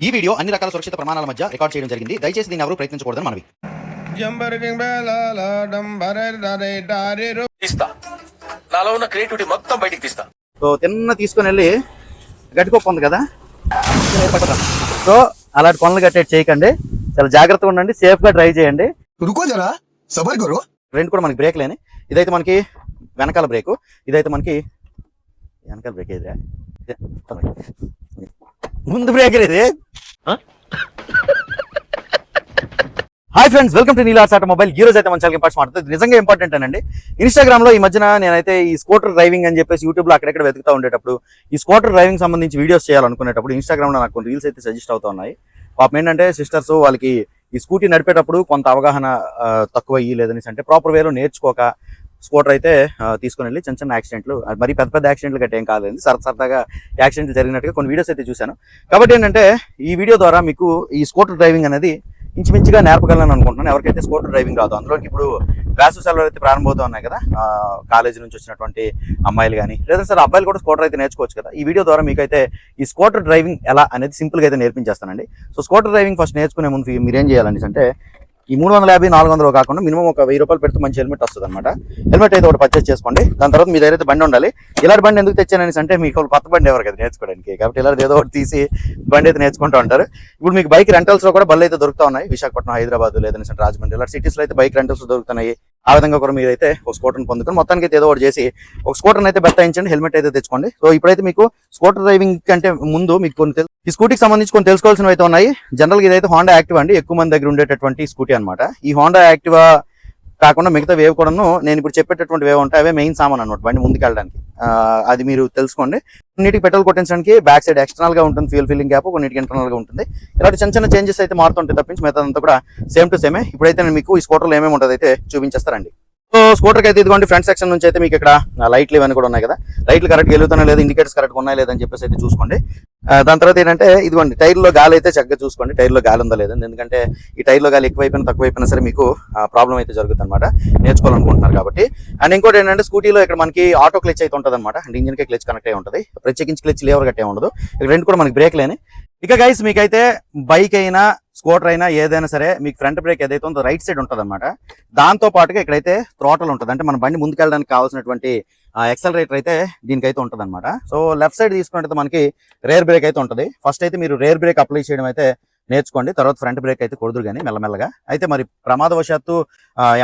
ఈ వీడియో అన్ని రకాల సురక్షిత ప్రమాణాల మధ్య రికార్డ్ చేయడం జరిగింది. దయచేసి దీన్ని ఎవరు ప్రయత్నించకూడదని మనవి. తీస్తా. నాలో ఉన్న క్రియేటివిటీ మొత్తం బయటికి తీస్తా. సో తిన్న తీసుకుని వెళ్ళి గడ్డికొప్ప ఉంది కదా? సో అలాంటి పనులు కట్టేది చేయకండి. చాలా జాగ్రత్తగా ఉండండి సేఫ్గా డ్రైవ్ చేయండి. రెండు కూడా మనకి బ్రేక్ లేని. ఇదైతే మనకి వెనకాల బ్రేక్. ఇదైతే మనకి వెనకాల బ్రేక్ ఏదిరా? ముందు బ్రేక్ ఇది hi friends welcome to Neela's automobile ఈ రోజు అయితే మన చాలా ఇంపార్టెంట్ మాట్లాడుతుంది. నిజంగా ఇంపార్టెంట్ అండి ఇన్స్టాగ్రామ్లో ఈ మధ్యన నేనైతే ఈ స్కూటర్ డ్రైవింగ్ అని చెప్పేసి యూట్యూబ్లో అక్కడెక్కడ వెతుకుతా ఉండేటప్పుడు ఈ స్కూటర్ డ్రైవింగ్ సంబంధించి వీడియోస్ చేయాలనుకునేటప్పుడు ఇన్స్టాగ్రామ్లో నాకు కొన్ని రీల్స్ అయితే సజెస్ట్ అవుతా ఉన్నాయి. పాపం ఏంటంటే సిస్టర్స్ వాళ్ళకి ఈ స్కూటీ నడిపేటప్పుడు కొంత అవగాహన తక్కువ అయ్యి అంటే ప్రాపర్ వేలో నేర్చుకోక స్కూటర్ అయితే తీసుకుని వెళ్ళి చిన్న చిన్న యాక్సిడెంట్లు మరి పెద్ద పెద్ద యాక్సిడెంట్లు గట్ట ఏం కాలేదు సరదా సరదాగా యాక్సిడెంట్లు జరిగినట్టుగా కొన్ని వీడియోస్ అయితే చూశాను. కాబట్టి ఏంటంటే ఈ వీడియో ద్వారా మీకు ఈ స్కూటర్ డ్రైవింగ్ అనేది ఇంచుమించుగా నేర్పగలను అనుకుంటున్నాను. ఎవరికైతే స్కూటర్ డ్రైవింగ్ రాదు అందులోకి ఇప్పుడు వేసవి సెలవులు అయితే ప్రారంభమవుతా ఉన్నాయి కదా కాలేజీ నుంచి వచ్చినటువంటి అమ్మాయిలు కానీ లేదా సరే అబ్బాయిలు కూడా స్కూటర్ అయితే నేర్చుకోవచ్చు కదా. ఈ వీడియో ద్వారా మీకైతే ఈ స్కూటర్ డ్రైవింగ్ ఎలా అనేది సింపుల్గా అయితే నేర్పించేస్తానండి. సో స్కూటర్ డ్రైవింగ్ ఫస్ట్ నేర్చుకునే ముందు మీరు ఏం చేయాలండి అంటే ఈ మూడు వందల యాభై నాలుగు వందలు కాకుండా మినిమం ఒక వెయ్యి రూపాయలు పెడితే మంచి హెల్మెట్ వస్తుంది అనమాట హెల్మెట్ అయితే ఒకటి పర్చేస్ చేసుకోండి. దాని తర్వాత మీ దగ్గర అయితే బండి ఉండాలి. ఇలాంటి బండి ఎందుకు తెచ్చానని అంటే మీకు కొత్త బండి ఎవరు కదా నేర్చుకోవడానికి. కాబట్టి ఇలాంటి ఏదో ఒకటి తీసి బండి అయితే నేర్చుకుంటూ ఉంటారు. ఇప్పుడు మీకు బైక్ రెంటల్స్లో కూడా బళ్ళు అయితే దొరుకుతా ఉన్నాయి. విశాఖపట్నం హైదరాబాద్ లేదంటే రాజమండ్రి ఇలా సిటీస్లో అయితే బైక్ రెంటల్స్ దొరుకుతున్నాయి. ఆ విధంగా కూడా మీరు అయితే ఒక స్కూటర్ని పొందుకొని మొత్తానికి అయితే ఏదో ఒకటి చేసి ఒక స్కూటర్ని అయితే బెత్తాయించండి హెల్మెట్ అయితే తెచ్చుకోండి. సో ఇప్పుడైతే మీకు స్కూటర్ డ్రైవింగ్ కంటే ముందు మీకు కొన్ని ఈ స్కూటీకి సంబంధించి కొన్ని తెలుసుకోవాల్సినవి అయితే ఉన్నాయి జనరల్గా ఇదైతే హోండా యాక్టివ్ అండి. ఎక్కువ మంది దగ్గర ఉండేటటువంటి స్కూటీ అన్నమాట. ఈ హోండా యాక్టివా కాకుండా మిగతా వేవ్ కూడాను నేను ఇప్పుడు చెప్పేటటువంటి వేవ్ ఉంటాయి అవే మెయిన్ సామాన్ అనమాట బండి ముందుకు వెళ్ళడానికి అది మీరు తెలుసుకోండి. కొన్నిటికి పెట్రోల్ కొట్టించడానికి బ్యాక్ సైడ్ ఎక్స్టర్నల్గా ఉంటుంది ఫ్యూల్ ఫిల్లింగ్ గ్యాప్ కొన్నిటికి ఇంటర్నల్గా ఉంటుంది. ఇలాంటి చిన్న చిన్న చేంజెస్ అయితే మారుతుంటాయి తప్పించి మిగతా అంతా కూడా సేమ్ టు సేమే ఇప్పుడైతే నేను మీకు ఈ స్కూటర్లో ఏమేమి ఉంటుంది అయితే చూపించేస్తారండి సో స్కూటర్ అయితే ఇదిగోండి ఫ్రంట్ సెక్షన్ నుంచి అయితే మీకు ఇక్కడ లైట్లు ఇవన్నీ కూడా ఉన్నాయి కదా. లైట్లు కరెక్ట్ వెళ్తున్నా లేదా ఇండికేటర్స్ కరెక్ట్ ఉన్నాయి లేదని చెప్పేసి అయితే చూసుకోండి. దాని తర్వాత ఏంటంటే ఇదిగోండి టైర్లో గాలి అయితే చక్కగా చూసుకోండి. టైర్లో గాలి ఉందా లేదని ఎందుకంటే ఈ టైర్లో గాలి ఎక్కువైపోయినా తక్కువైపోయినా సరే మీకు ప్రాబ్లం అయితే జరుగుతుంది అనమాట నేర్చుకోవాలనుకుంటున్నారు కాబట్టి. అండ్ ఇంకోటి ఏంటంటే స్కూటీలో ఇక్కడ మనకి ఆటో క్లచ్ అయితే ఉంటుంది అనమాట అంటే ఇంజిన్కే క్లచ్ కనెక్ట్ అయి ఉంటుంది. ప్రత్యేకించి క్లచ్ లేవర్ కట్టే ఉండదు. ఇక్కడ రెండు కూడా మనకి బ్రేక్ లేని. ఇక గైస్ మీకైతే బైక్ అయినా స్కూటర్ అయినా ఏదైనా సరే మీకు ఫ్రంట్ బ్రేక్ ఏదైతే ఉందో రైట్ సైడ్ ఉంటుంది అనమాట దాంతో పాటుగా ఇక్కడైతే త్రోటల్ ఉంటుంది. అంటే మన బండి ముందుకెళ్ళడానికి కావాల్సినటువంటి ఎక్సలరేటర్ అయితే దీనికైతే ఉంటుంది అనమాట సో లెఫ్ట్ సైడ్ తీసుకుంటే మనకి రేర్ బ్రేక్ అయితే ఉంటుంది. ఫస్ట్ అయితే మీరు రేర్ బ్రేక్ అప్లై చేయడం అయితే నేర్చుకోండి. తర్వాత ఫ్రంట్ బ్రేక్ అయితే కొడుదురు కానీ మెల్లమెల్లగా. అయితే మరి ప్రమాదవశాత్తు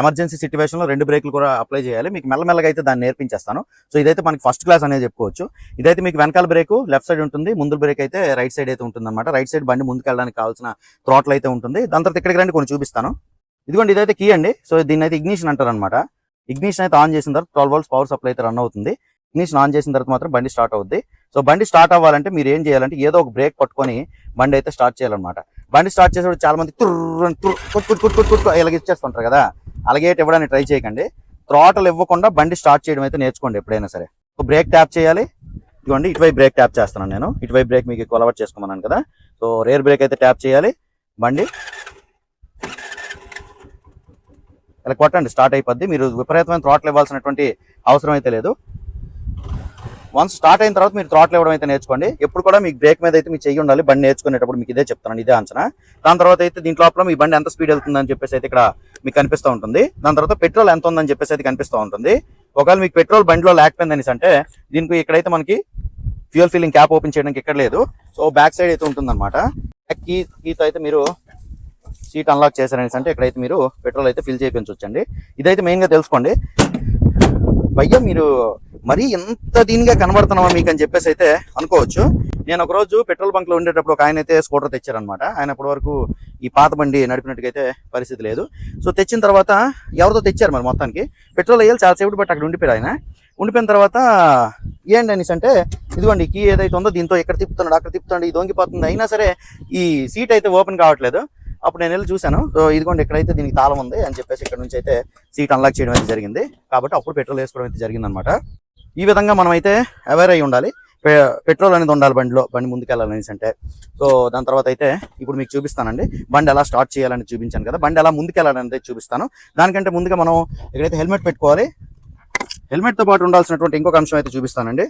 ఎమర్జెన్సీ సిచ్యువేషన్లో రెండు బ్రేక్లు కూడా అప్లై చేయాలి. మీకు మెల్లమెల్లగా అయితే దాన్ని నేర్పించేస్తాను. సో ఇదైతే మనకి ఫస్ట్ క్లాస్ అనేది చెప్పుకోవచ్చు. ఇదైతే మీకు వెనకాల బ్రేక్ లెఫ్ట్ సైడ్ ఉంటుంది. ముందు బ్రేక్ అయితే రైట్ సైడ్ అయితే ఉంటుందన్నమాట. రైట్ సైడ్ బండి ముందుకు వెళ్ళడానికి కావాల్సిన థ్రోట్లు అయితే ఉంటుంది. దాని తర్వాత ఇక్కడికి రండి కొన్ని చూపిస్తాను. ఇదిగోండి ఇదైతే కీ అండి. సో దీన్ని అయితే ఇగ్నిషన్ అంటారనమాట ఇగ్నిషన్ అయితే ఆన్ చేసిన తర్వాత ట్వెల్వ్ వోల్ట్స్ పవర్ సప్లై అయితే రన్ అవుతుంది. ఇగ్నిషన్ ఆన్ చేసిన తర్వాత మాత్రం బండి స్టార్ట్ అవుద్ది. సో బండి స్టార్ట్ అవ్వాలంటే మీరు ఏం చేయాలంటే ఏదో ఒక బ్రేక్ పట్టుకొని బండి అయితే స్టార్ట్ చేయాలన్నమాట. బండి స్టార్ట్ చేసేటప్పుడు చాలా మంది తుర్రు అని తుర్రు ఇలాగ ఇచ్చేస్తుంటారు కదా. అలాగే ఇవ్వడానికి ట్రై చేయకండి. త్రోటలు ఇవ్వకుండా బండి స్టార్ట్ చేయడం అయితే నేర్చుకోండి ఎప్పుడైనా సరే. బ్రేక్ ట్యాప్ చేయాలి. ఇదిగోండి ఇటువైపు బ్రేక్ ట్యాప్ చేస్తున్నాను నేను. ఇటువైపు బ్రేక్ మీకు ఎక్కువ అలవాటు చేసుకోమన్నాను కదా. సో రేర్ బ్రేక్ అయితే ట్యాప్ చేయాలి. బండి ఇలా కొట్టండి స్టార్ట్ అయిపోద్ది. మీరు విపరీతమైన థ్రాట్లు ఇవ్వాల్సినటువంటి అవసరం అయితే లేదు. వన్స్ స్టార్ట్ అయిన తర్వాత మీరు థ్రాట్లు ఇవ్వడం అయితే నేర్చుకోండి. ఎప్పుడు కూడా మీకు బ్రేక్ మీద అయితే మీ చెయ్యి ఉండాలి. బండి నేర్చుకునేటప్పుడు మీకు ఇదే చెప్తాను ఇదే అంచనా. దాని తర్వాత అయితే దీంట్లో లోపల మీ బండి ఎంత స్పీడ్ వెళ్తుందని చెప్పేసి అయితే ఇక్కడ మీకు కనిపిస్తూ ఉంటుంది. దాని తర్వాత పెట్రోల్ ఎంత ఉందని చెప్పేసి అయితే కనిపిస్తూ ఉంటుంది. ఒకవేళ మీకు పెట్రోల్ బండిలో లేకపోయిందని అంటే దీనికి ఇక్కడైతే మనకి ఫ్యూయల్ ఫిల్లింగ్ క్యాప్ ఓపెన్ చేయడానికి ఇక్కడ లేదు. సో బ్యాక్ సైడ్ అయితే ఉంటుందన్నమాట. కీ కీతో అయితే మీరు సీట్ అన్లాక్ చేశారనేసి అంటే ఇక్కడైతే మీరు పెట్రోల్ అయితే ఫిల్ చేయించవచ్చండి ఇదైతే మెయిన్గా తెలుసుకోండి. భయ్య మీరు మరీ ఎంత దీనిగా కనబడుతున్నావా మీకు అని చెప్పేసి అయితే అనుకోవచ్చు. నేను ఒక రోజు పెట్రోల్ బంక్లో ఉండేటప్పుడు ఒక ఆయన అయితే స్కూటర్ తెచ్చారనమాట ఆయన అప్పటి వరకు ఈ పాత బండి నడిపినట్టుకైతే పరిస్థితి లేదు. సో తెచ్చిన తర్వాత ఎవరితో తెచ్చారు మరి మొత్తానికి? పెట్రోల్ వేయాలి చాలా సేపు బట్ అక్కడ ఉండిపోయారు ఆయన. ఉండిపోయిన తర్వాత ఏంటి అనేసి అంటే ఇదిగోండి కీ ఏదైతే ఉందో దీంతో ఎక్కడ తిప్పుతున్నాడు అక్కడ తిప్పుతున్నాడు ఇది దొంగిపోతుంది. అయినా సరే ఈ సీట్ అయితే ఓపెన్ కావట్లేదు. అప్పుడు నేను వెళ్ళి చూశాను. సో ఇదిగోండి ఇక్కడైతే దీనికి తాళం ఉంది అని చెప్పేసి ఇక్కడ నుంచి అయితే సీట్ అన్లాక్ చేయడం అయితే జరిగింది. కాబట్టి అప్పుడు పెట్రోల్ వేసుకోవడం అయితే జరిగిందనమాట ఈ విధంగా మనం అయితే అవేర్ అయి ఉండాలి. పె- పెట్రోల్ అనేది ఉండాలి బండిలో బండి ముందుకెళ్ళాలనేసి అంటే. సో దాని తర్వాత అయితే ఇప్పుడు మీకు చూపిస్తానండి. బండి ఎలా స్టార్ట్ చేయాలని చూపించాను కదా బండి ఎలా ముందుకు వెళ్ళాలని చూపిస్తాను. దానికంటే ముందుగా మనం ఇక్కడైతే హెల్మెట్ పెట్టుకోవాలి. హెల్మెట్తో పాటు ఉండాల్సినటువంటి ఇంకొక అంశం అయితే చూపిస్తానండి.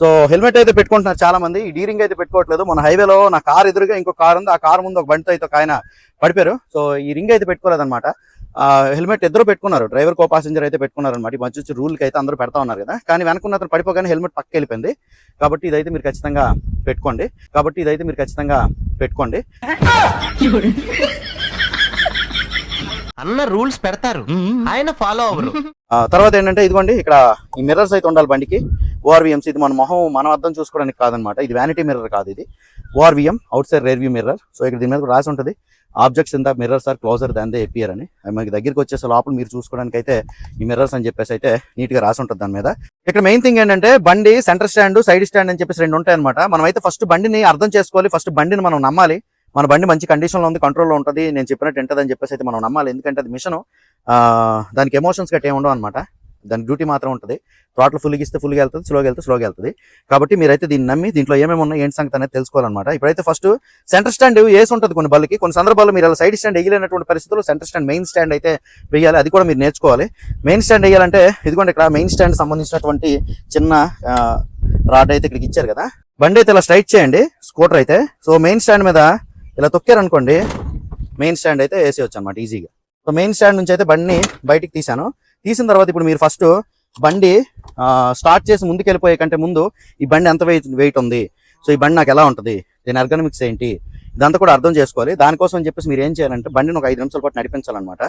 సో హెల్మెట్ అయితే పెట్టుకుంటున్నారు చాలా మంది ఈ డీరింగ్ అయితే పెట్టుకోవట్లేదు. మన హైవేలో నా కార్ ఎదురుగా ఇంకో కార్ ఉంది. ఆ కార్ ముందు ఒక బండితో అయితే ఒక ఆయన పడిపోయారు. సో ఈ రింగ్ అయితే పెట్టుకోలేదు హెల్మెట్ ఇద్దరు పెట్టుకున్నారు. డ్రైవర్ కో పాసెంజర్ అయితే పెట్టుకున్నారు అనమాట మంచి వచ్చి రూల్కి అయితే అందరూ పెడతా ఉన్నారు కదా. కానీ వెనకున్న అతను పడిపోగానే హెల్మెట్ పక్క వెళ్ళిపోయింది. కాబట్టి ఇదైతే మీరు ఖచ్చితంగా పెట్టుకోండి. కాబట్టి ఇదైతే మీరు ఖచ్చితంగా పెట్టుకోండి. అన్న రూల్స్ పెడతారు. ఆయన ఫాలో అవ్వరు. తర్వాత ఏంటంటే ఇదిగోండి ఇక్కడ ఈ మిర్రర్స్ అయితే ఉండాలి బండికి. ఓఆర్విఎంస్ ఇది మన మొహం మనం అర్థం చూసుకోవడానికి కాదనమాట ఇది వ్యానిటీ మిర్రర్ కాదు ఇది. ORVM outside rear view mirror so ఇక్కడ దీని మీద రాసి ఉంటుంది. Objects in the mirrors are closer than they appear అని. మనకి దగ్గరికి వచ్చేసే లోపల మీరు చూసుకోవడానికి అయితే ఈ మిర్రర్స్ అని చెప్పేసి అయితే నీట్గా రాసి ఉంటుంది దాని మీద. ఇక్కడ మెయిన్ థింగ్ ఏంటంటే బండి సెంటర్ స్టాండ్ సైడ్ స్టాండ్ అని చెప్పేసి రెండు ఉంటాయి అనమాట మనం అయితే ఫస్ట్ బండిని అర్థం చేసుకోవాలి ఫస్ట్ బండిని మనం నమ్మాలి. మన బండి మంచి కండిషన్లో ఉంది కంట్రోల్లో ఉంటుంది నేను చెప్పినట్టు ఉంటుంది అని చెప్పేసి అయితే మనం నమ్మాలి. ఎందుకంటే అది మిషన్ దానికి ఎమోషన్స్ గట్రా ఏమి ఉండవు అనమాట దాని డ్యూటీ మాత్రం ఉంటుంది. థ్రాట్లు ఫుల్గా ఇస్తే ఫుల్గా వెళ్తుంది స్లోగా వెళ్తే స్లోగా వెళ్తుంది. కాబట్టి మీరైతే దీన్ని నమ్మి దీంట్లో ఏమేమి ఉన్నాయి ఏంటి సంగతి అనేది తెలుసుకోవాలన్నమాట. ఇప్పుడైతే ఫస్ట్ సెంటర్ స్టాండ్ వేసి ఉంటుంది కొన్ని బల్లకి కొన్ని సందర్భాల్లో మీరు అలా సైడ్ స్టాండ్ వేయలేనటువంటి పరిస్థితుల్లో సెంటర్ స్టాండ్ మెయిన్ స్టాండ్ అయితే వేయాలి. అది కూడా మీరు నేర్చుకోవాలి. మెయిన్ స్టాండ్ వేయాలంటే ఇదిగోండి ఇక్కడ మెయిన్ స్టాండ్ సంబంధించినటువంటి చిన్న రాడ్ అయితే ఇక్కడికి ఇచ్చారు కదా. బండి అయితే ఇలా స్ట్రైట్ చేయండి. స్కూటర్ అయితే. సో మెయిన్ స్టాండ్ మీద ఇలా తొక్కారనుకోండి మెయిన్ స్టాండ్ అయితే వేసేయచ్చు అనమాట ఈజీగా సో మెయిన్ స్టాండ్ నుంచి అయితే బండిని బయటికి తీశాను. తీసిన తర్వాత ఇప్పుడు మీరు ఫస్ట్ బండి స్టార్ట్ చేసి ముందుకు వెళ్ళిపోయే కంటే ముందు ఈ బండి ఎంత వెయిట్ వెయిట్ ఉంది? సో ఈ బండి నాకు ఎలా ఉంటుంది? దీని ఎర్గనమిక్స్ ఏంటి? ఇదంతా కూడా అర్థం చేసుకోవాలి. దానికోసం అని చెప్పేసి మీరు ఏం చేయాలంటే బండిని ఒక ఐదు నిమిషాల పాటు నడిపించాలన్నమాట.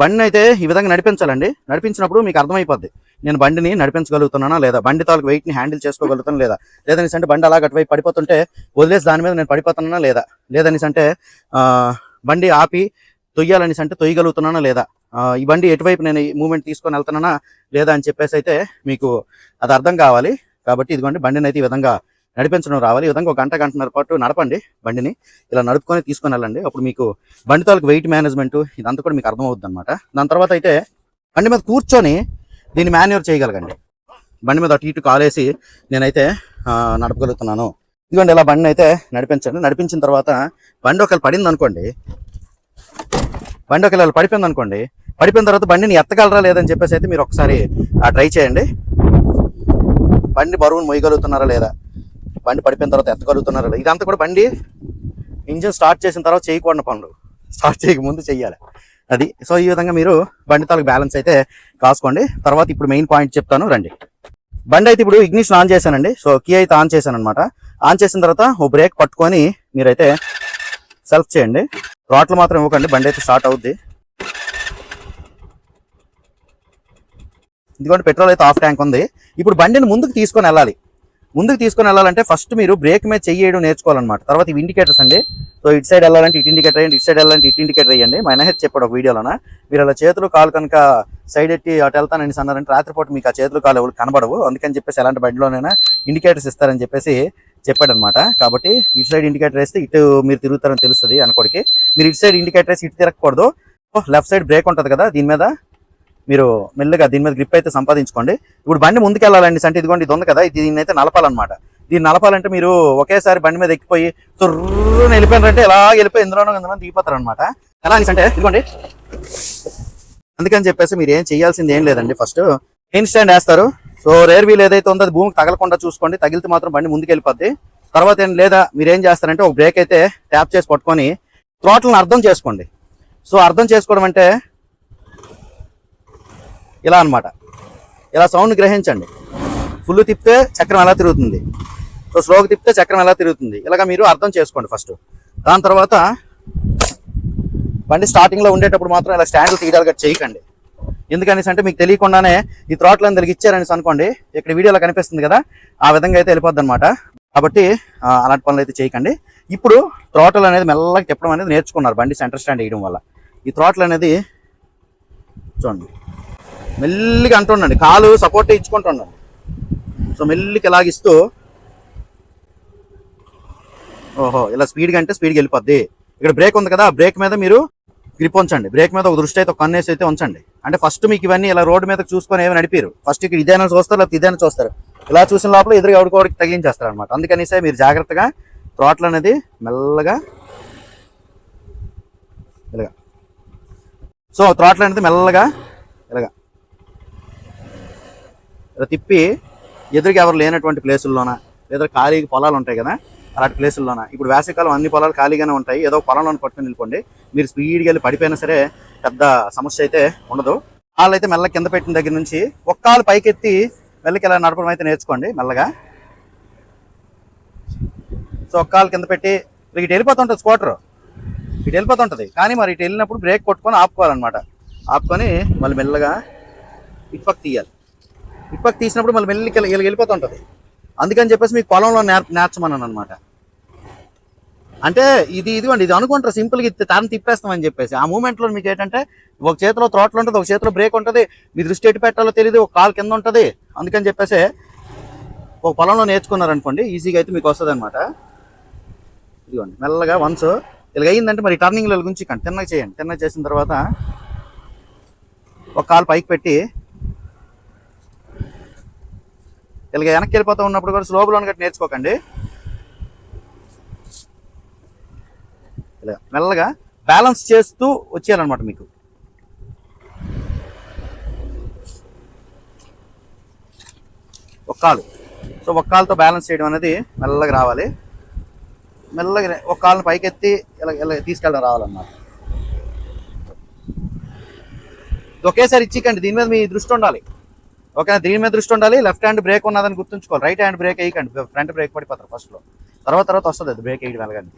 బండిని అయితే ఈ విధంగా నడిపించాలండి. నడిపించినప్పుడు మీకు అర్థమైపోద్ది. నేను బండిని నడిపించగలుగుతున్నానా లేదా? బండి తాలకు వెయిట్ని హ్యాండిల్ చేసుకోగలుగుతానా లేదా? లేదనేసి అంటే బండి అలా అటువైపు పడిపోతుంటే వదిలేసి దాని మీద నేను పడిపోతున్నానా లేదా? లేదనేసి అంటే బండి ఆపి తొయ్యాలనేసి అంటే తొయ్యగలుగుతున్నానా లేదా? ఈ బండి ఎటువైపు నేను మూమెంట్ తీసుకొని వెళ్తున్నానా లేదా అని చెప్పేసి అయితే మీకు అది అర్థం కావాలి. కాబట్టి ఇదిగోండి బండిని అయితే ఈ విధంగా నడిపించడం రావాలి. ఈ విధంగా ఒక గంట గంటన్నర పాటు నడపండి బండిని. ఇలా నడుపుకొని తీసుకొని వెళ్ళండి. అప్పుడు మీకు బండి తాలకు వెయిట్ మేనేజ్మెంట్ ఇదంతా కూడా మీకు అర్థమవుతుంది అనమాట దాని తర్వాత అయితే బండి మీద కూర్చొని దీన్ని మాన్యూర్ చేయగలగండి. బండి మీద అటు ఇటు కాలేసి నేనైతే నడపగలుగుతున్నాను. ఇదిగోండి ఇలా బండిని అయితే నడిపించండి. నడిపించిన తర్వాత బండి ఒకవేళ పడింది అనుకోండి బండి ఒకవేళ పడిపోయింది అనుకోండి పడిపోయిన తర్వాత బండిని ఎత్తగలరా లేదని చెప్పేసి అయితే మీరు ఒకసారి ట్రై చేయండి. బండి బరువును మొయ్యగలుగుతున్నారా లేదా? బండి పడిపోయిన తర్వాత ఎత్తగలుగుతున్నారా లేదా? ఇదంతా కూడా బండి ఇంజిన్ స్టార్ట్ చేసిన తర్వాత చేయకూడని పనులు. స్టార్ట్ చేయకముందు చేయాలి చెయ్యాలి. అది. సో ఈ విధంగా మీరు బండి తాలకు బ్యాలెన్స్ అయితే కాసుకోండి తర్వాత ఇప్పుడు మెయిన్ పాయింట్ చెప్తాను. రండి. బండి అయితే ఇప్పుడు ఇగ్నిషన్ ఆన్ చేశానండి. సో కీ అయితే ఆన్ చేశాను అనమాట ఆన్ చేసిన తర్వాత ఓ బ్రేక్ పట్టుకొని మీరైతే సెల్ఫ్ చేయండి. రాట్లు మాత్రం ఇవ్వకండి. బండి అయితే స్టార్ట్ అవుద్ది. ఎందుకంటే పెట్రోల్ అయితే ఆఫ్ ట్యాంక్ ఉంది. ఇప్పుడు బండిని ముందుకు తీసుకొని వెళ్ళాలి. ముందుకు తీసుకొని వెళ్ళాలంటే ఫస్ట్ మీరు బ్రేక్ మీద చెయ్యడం నేర్చుకోవాలన్నమాట. తర్వాత ఇవి ఇండికేటర్స్ అండి. సో ఇటు సైడ్ వెళ్ళాలంటే ఇటు ఇండికేటర్ వేయండి ఇటు సైడ్ వెళ్ళాలంటే ఇటు ఇండికేటర్ వేయండి. మా ఆయన చెప్పాడు ఒక వీడియోలోన మీరు అలా చేతులు కాలు కనుక సైడ్ ఎట్టి అటు వెళ్తానని అన్నారంటే రాత్రిపూట మీకు ఆ చేతులు కాలు ఎవరు కనబడవు. అందుకని చెప్పేసి ఎలాంటి బండిలోనైనా ఇండికేటర్స్ ఇస్తారని చెప్పేసి చెప్పాడనమాట కాబట్టి ఇటు సైడ్ ఇండికేటర్ వేస్తే ఇటు మీరు తిరుగుతారని తెలుస్తుంది అనుకోడికి. మీరు ఇటు సైడ్ ఇండికేటర్ వేసి ఇటు తిరగకూడదు. లెఫ్ట్ సైడ్ బ్రేక్ ఉంటుంది కదా దీని మీద మీరు మెల్లగా దీని మీద గ్రిప్ అయితే సంపాదించుకోండి. ఇప్పుడు బండి ముందుకు వెళ్ళాలండి అంటే ఇదిగోండి ఇది ఉంది కదా ఇది దీన్ని అయితే నలపాలన్నమాట. దీన్ని నలపాలంటే మీరు ఒకేసారి బండి మీద ఎక్కిపోయి తుర్రుని వెళ్ళిపోయినారంటే ఎలా వెళ్ళిపోయి ఎందులోనో ఎందులో దిగిపోతారు అనమాట ఎలా అంటే ఇదిగోండి. అందుకని చెప్పేసి మీరు ఏం చేయాల్సింది ఏం లేదండి ఫస్ట్ మెయిన్ స్టాండ్ వేస్తారు. సో రేర్ వీల్ ఏదైతే ఉందో అది భూమికి తగలకుండా చూసుకోండి. తగిలితే మాత్రం బండి ముందుకు వెళ్ళిపోద్ది తర్వాత ఏం లేదా మీరు ఏం చేస్తారంటే ఒక బ్రేక్ అయితే ట్యాప్ చేసి పట్టుకొని థ్రాట్లను అర్థం చేసుకోండి. సో అర్థం చేసుకోవడం అంటే ఇలా అన్నమాట. ఇలా సౌండ్ గ్రహించండి. ఫుల్ తిప్పితే చక్రం ఎలా తిరుగుతుంది? సో స్లోగా తిప్పితే చక్రం ఎలా తిరుగుతుంది? ఇలాగ మీరు అర్థం చేసుకోండి ఫస్ట్ దాని తర్వాత బండి స్టార్టింగ్లో ఉండేటప్పుడు మాత్రం ఇలా స్టాండ్లు తీయడాలుగా చేయకండి. ఎందుకనేసి అంటే మీకు తెలియకుండానే ఈ థ్రాట్లు అందరికి ఇచ్చారనేసి అనుకోండి ఇక్కడ వీడియోలో కనిపిస్తుంది కదా ఆ విధంగా అయితే వెళ్ళిపోద్ది అనమాట కాబట్టి అలాంటి పనులు అయితే చేయకండి. ఇప్పుడు థ్రాటల్ అనేది మెల్లగా చెప్పడం అనేది నేర్చుకున్నారు బండి సెంటర్ స్టాండ్ వేయడం వల్ల. ఈ థ్రాటల్ అనేది చూడండి. మెల్లిగా అంటుండండి. కాలు సపోర్ట్ ఇచ్చుకుంటుండండి. సో మెల్లికి ఇలాగిస్తూ ఓహో ఇలా స్పీడ్గా అంటే స్పీడ్గా వెళ్ళిపోద్ది. ఇక్కడ బ్రేక్ ఉంది కదా బ్రేక్ మీద మీరు గ్రిప్ ఉంచండి. బ్రేక్ మీద ఒక దృష్టి అయితే ఒక కన్నేసి అయితే ఉంచండి. అంటే ఫస్ట్ మీకు ఇవన్నీ ఇలా రోడ్డు మీద చూసుకొని ఏమి నడిపారు. ఫస్ట్ ఇక్కడ ఇదైనా చూస్తారు లేకపోతే ఇదైనా చూస్తారు. ఇలా చూసిన లోపల ఎదురు ఎవరికోడికి తగ్గించేస్తారు అనమాట అందుకనిసే మీరు జాగ్రత్తగా త్రోట్లు అనేది మెల్లగా ఇలాగా సో త్రోట్ల అనేది మెల్లగా ఇలాగా ఇలా తిప్పి ఎదురుగా ఎవరు లేనటువంటి ప్లేసుల్లోన? లేదా ఖాళీ పొలాలు ఉంటాయి కదా అలాంటి ప్లేసుల్లోన? ఇప్పుడు వేసవికాలం అన్ని పొలాలు ఖాళీగానే ఉంటాయి. ఏదో పొలంలో పట్టుకుని నిలుకోండి మీరు స్పీడ్గా వెళ్ళి పడిపోయినా సరే పెద్ద సమస్య అయితే ఉండదు. వాళ్ళు అయితే మెల్ల కింద పెట్టిన దగ్గర నుంచి ఒక్క పైకెత్తి మెల్లకి ఇలా నడపడం అయితే నేర్చుకోండి మెల్లగా. సో ఒక్క కింద పెట్టి ఇటు వెళ్ళిపోతుంటుంది స్కూటర్. ఇటు వెళ్ళిపోతుంటుంది. కానీ మరి ఇటు వెళ్ళినప్పుడు బ్రేక్ కొట్టుకొని ఆపుకోవాలన్నమాట. ఆపుకొని మళ్ళీ మెల్లగా ఇటుపక్క తీయాలి. ఇటుపక్క తీసినప్పుడు మళ్ళీ మెల్లి ఇలా వెళ్ళిపోతూ వెళ్ళిపోతుంటుంది అందుకని చెప్పేసి మీకు పొలంలో నేర్ నేర్చమన్నాను అనమాట అంటే ఇది ఇదిగోండి ఇది అనుకుంటారు సింపుల్గా ఇది తాను తిప్పేస్తామని చెప్పేసి. ఆ మూమెంట్లో మీకు ఏంటంటే ఒక చేతిలో త్రోట్లు ఉంటుంది ఒక చేతిలో బ్రేక్ ఉంటుంది మీ దృష్టి ఎటు పెట్టాలో తెలియదు ఒక కాలు కింద ఉంటుంది. అందుకని చెప్పేసి ఒక పొలంలో నేర్చుకున్నారనుకోండి ఈజీగా అయితే మీకు వస్తుంది అనమాట ఇదిగోండి మెల్లగా వన్స్ ఇలా అయిందంటే మరి టర్నింగ్ గురించి కండి. తిన్నగా చేయండి. తిన్నగా చేసిన తర్వాత ఒక కాలు పైకి పెట్టి ఇలాగ వెనక్కి వెళ్ళిపోతూ ఉన్నప్పుడు కూడా స్లోబులో గట్టి నేర్చుకోకండి. ఇలా మెల్లగా బ్యాలెన్స్ చేస్తూ వచ్చేయాలన్నమాట మీకు. ఒక కాలు. సో ఒక కాలుతో బ్యాలెన్స్ చేయడం అనేది మెల్లగా రావాలి. మెల్లగా ఒక పైకెత్తి ఇలా ఇలా తీసుకెళ్ళడం రావాలన్నమాట. ఒకేసారి ఇచ్చికండి దీని మీద మీ దృష్టి ఉండాలి. ఓకేనా? దీని మీద దృష్టి ఉండాలి. లెఫ్ట్ హ్యాండ్ బ్రేక్ ఉన్నదని గుర్తుంచుకోవాలి. రైట్ హ్యాండ్ బ్రేక్ వేయకండి. ఫ్రంట్ బ్రేక్ పడిపోతారు ఫస్ట్లో తర్వాత తర్వాత వస్తుంది అది. బ్రేక్ వేయడం వెళ్ళగండి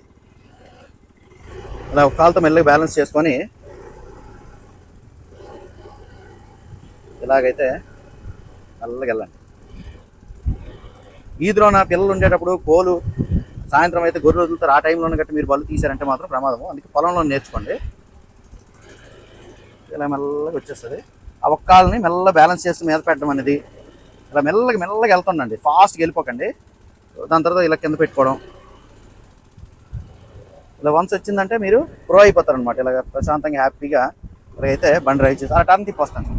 ఇలా ఒక కాలుతో మెల్లగా బ్యాలెన్స్ చేసుకొని ఇలాగైతే మెల్లగా వెళ్ళండి. వీధిలో నా పిల్లలు ఉండేటప్పుడు కోలు సాయంత్రం అయితే గొర్రెలు వదులుతారు. ఆ టైంలో గట్టి మీరు బళ్ళు తీశారంటే మాత్రం ప్రమాదము. అందుకే పొలంలో నేర్చుకోండి. ఇలా మెల్లగా వచ్చేస్తుంది. ఆ ఒక్క మెల్ల బ్యాలెన్స్ చేసి మీద పెట్టడం అనేది ఇలా మెల్లగా మెల్లగా వెళ్తుండండి. ఫాస్ట్గా వెళ్ళిపోకండి. దాని తర్వాత ఇలా కింద పెట్టుకోవడం. ఇలా వన్స్ వచ్చిందంటే మీరు ప్రో అయిపోతారు అనమాట ఇలా ప్రశాంతంగా హ్యాపీగా ఇలాగైతే బండి రైడ్ చేసి అలా టర్న్ తిప్పొస్తాను.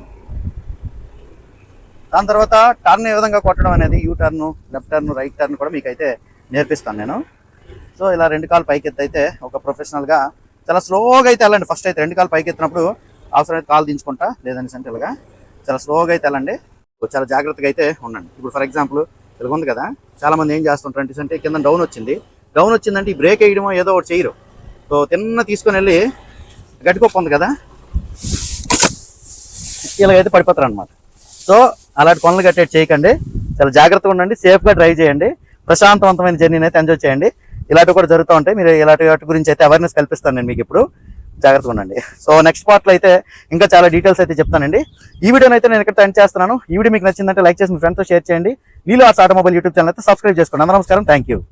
దాని తర్వాత టర్న్ ఏ విధంగా కొట్టడం అనేది U turn left turn right turn కూడా మీకైతే నేర్పిస్తాను నేను. సో ఇలా రెండు కాలు పైకి ఎత్తి అయితే ఒక ప్రొఫెషనల్గా చాలా స్లోగా అయితే వెళ్ళండి. ఫస్ట్ అయితే రెండు కాలు పైకి ఎత్తినప్పుడు అవసరమైతే కాలు దించుకుంటా లేదని సెంటర్గా చాలా స్లోగా అయితే వెళ్ళండి. చాలా జాగ్రత్తగా అయితే ఉండండి. ఇప్పుడు ఫర్ ఎగ్జాంపుల్ ఇలా ఉంది కదా చాలా మంది ఏం చేస్తుంటారు అంటే కింద డౌన్ వచ్చింది. డౌన్ వచ్చిందంటే ఈ బ్రేక్ వేయడమో ఏదో ఒకటి చేయరు. సో తిన్న తీసుకొని వెళ్ళి గడ్డికొప్ప ఉంది కదా ఇలాగైతే పడిపోతారు అనమాట సో అలాంటి పనులు కట్టేది చేయకండి. చాలా జాగ్రత్తగా ఉండండి. సేఫ్గా డ్రైవ్ చేయండి. ప్రశాంతవంతమైన జర్నీని అయితే ఎంజాయ్ చేయండి. ఇలాంటివి కూడా జరుగుతూ ఉంటాయి. మీరు ఇలాంటి వాటి గురించి అయితే అవేర్నెస్ కల్పిస్తాను నేను మీకు ఇప్పుడు. జాగ్రత్తగా ఉండండి. సో నెక్స్ట్ పార్ట్లో అయితే ఇంకా చాలా డీటెయిల్స్ అయితే చెప్తానండి. ఈ వీడియోని అయితే నేను ఇక్కడ ఎండ్ చేస్తున్నాను. ఈ వీడియో మీకు నచ్చిందంటే లైక్ చేసి మీ ఫ్రెండ్తో షేర్ చేయండి. నీళ్ళు ఆర్ట్స్ ఆటోమొబైల్ యూట్యూబ్ ఛానల్ అయితే సబ్స్క్రైబ్ చేసుకోండి. నమస్కారం. Thank you